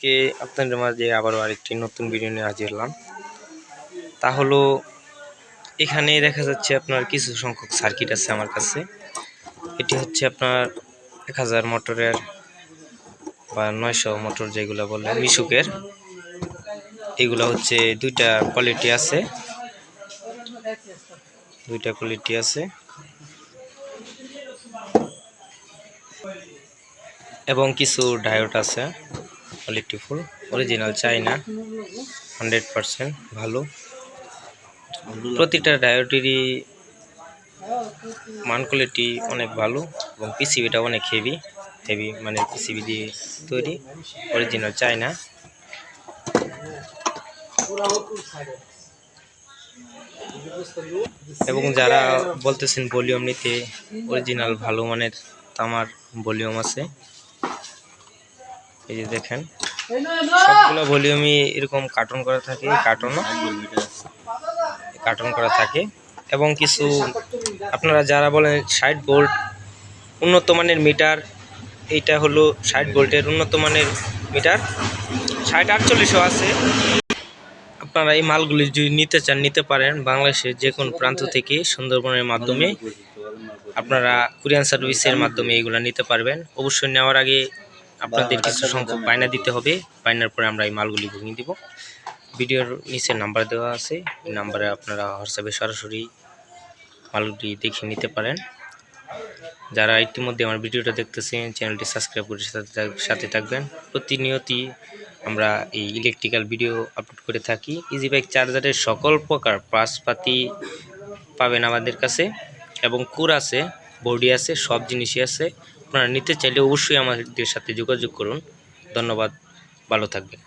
আজকে আপনাদের মাঝে আবারও আরেকটি নতুন ভিডিও নিয়ে হাজির হলাম। তা হলো, এখানে দেখা যাচ্ছে আপনার কিছু সংখ্যক সার্কিট আছে আমার কাছে। এটি হচ্ছে আপনার এক হাজার মোটরের বা নয়শো মোটর যেগুলো বলে, মিশুকের। এগুলো হচ্ছে দুইটা কোয়ালিটি আছে। দুইটা কোয়ালিটি আছে। এবং কিছু ডায়োড আছে। Quality full original China hundred percent ভালো। প্রতিটা ডায়োডেরই মান কোয়ালিটি অনেক ভালো এবং পিসিবিটা অনেক হেভি হেভি মানে পিসিবি দিয়ে তৈরি অরিজিনাল চাইনা এবং যারা বলতেছেন ভলিউম নিতে অরিজিনাল ভালো মানের তামার ভলিউম আছে। এই যে দেখেন, সবগুলো ভলিউমই এরকম কার্টন করা থাকে কার্টনও কার্টন করা থাকে। এবং কিছু, আপনারা যারা বলেন ষাট ভোল্ট উন্নত মানের মিটার এইটা হলো ষাট ভোল্টের উন্নত মানের মিটার ষাট আটচল্লিশও আছে। আপনারা এই মালগুলি যদি নিতে চান, নিতে পারেন বাংলাদেশের যে কোনো প্রান্ত থেকে সুন্দরবনের মাধ্যমে। আপনারা কুরিয়ান সার্ভিসের মাধ্যমে এগুলো নিতে পারবেন। অবশ্যই নেওয়ার আগে আপনাদের কিছু সংখ্যক বায়না দিতে হবে। বায়নার পরে আমরা এই মালগুলি বুকিং দিব। ভিডিওর নিচে নাম্বার দেওয়া আছে। এই নাম্বারে আপনারা হোয়াটসঅ্যাপে সরাসরি মালগুলি দেখে নিতে পারেন। যারা ইতিমধ্যে আমার ভিডিওটা দেখতেছেন চ্যানেলটি সাবস্ক্রাইব করে সাথে সাথে থাকবেন। প্রতিনিয়তই আমরা এই ইলেকট্রিক্যাল ভিডিও আপলোড করে থাকি। ইজি বাইক চার্জারের সকল প্রকার পাশপাতি পাবেন আমাদের কাছে। এবং কুর আছে বডি আছে সব জিনিসই আছে। আপনারা নিতে চাইলে অবশ্যই আমাদের সাথে যোগাযোগ করুন। ধন্যবাদ ভালো থাকবেন।